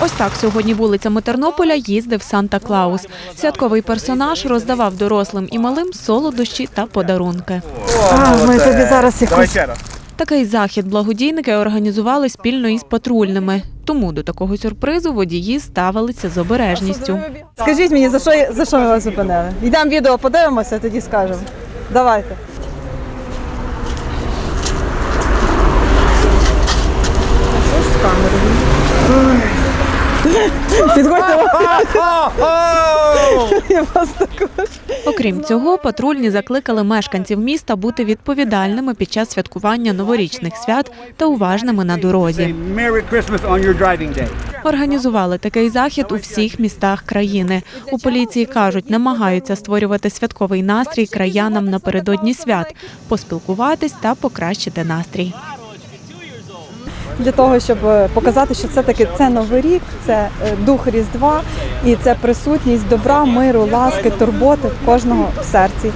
Ось так сьогодні вулицями Тернополя їздив Санта Клаус. Святковий персонаж роздавав дорослим і малим солодощі та подарунки. А, ми тобі зараз якусь Такий захід благодійники організували спільно із патрульними. Тому до такого сюрпризу водії ставилися з обережністю. Скажіть мені, за що, за що ми вас зупинили? Йдемо відео, подивимося, тоді скажемо. Давайте. Що ж з камерою? Підходьте. Я вас також. Окрім цього, патрульні закликали мешканців міста бути відповідальними під час святкування новорічних свят та уважними на дорозі. Організували такий захід у всіх містах країни. У поліції кажуть, намагаються створювати святковий настрій краянам напередодні свят, поспілкуватись та покращити настрій. Для того, щоб е, показати, що це таки це новий рік, це е, дух Різдва і це присутність добра, миру, ласки, турботи в кожного в серці.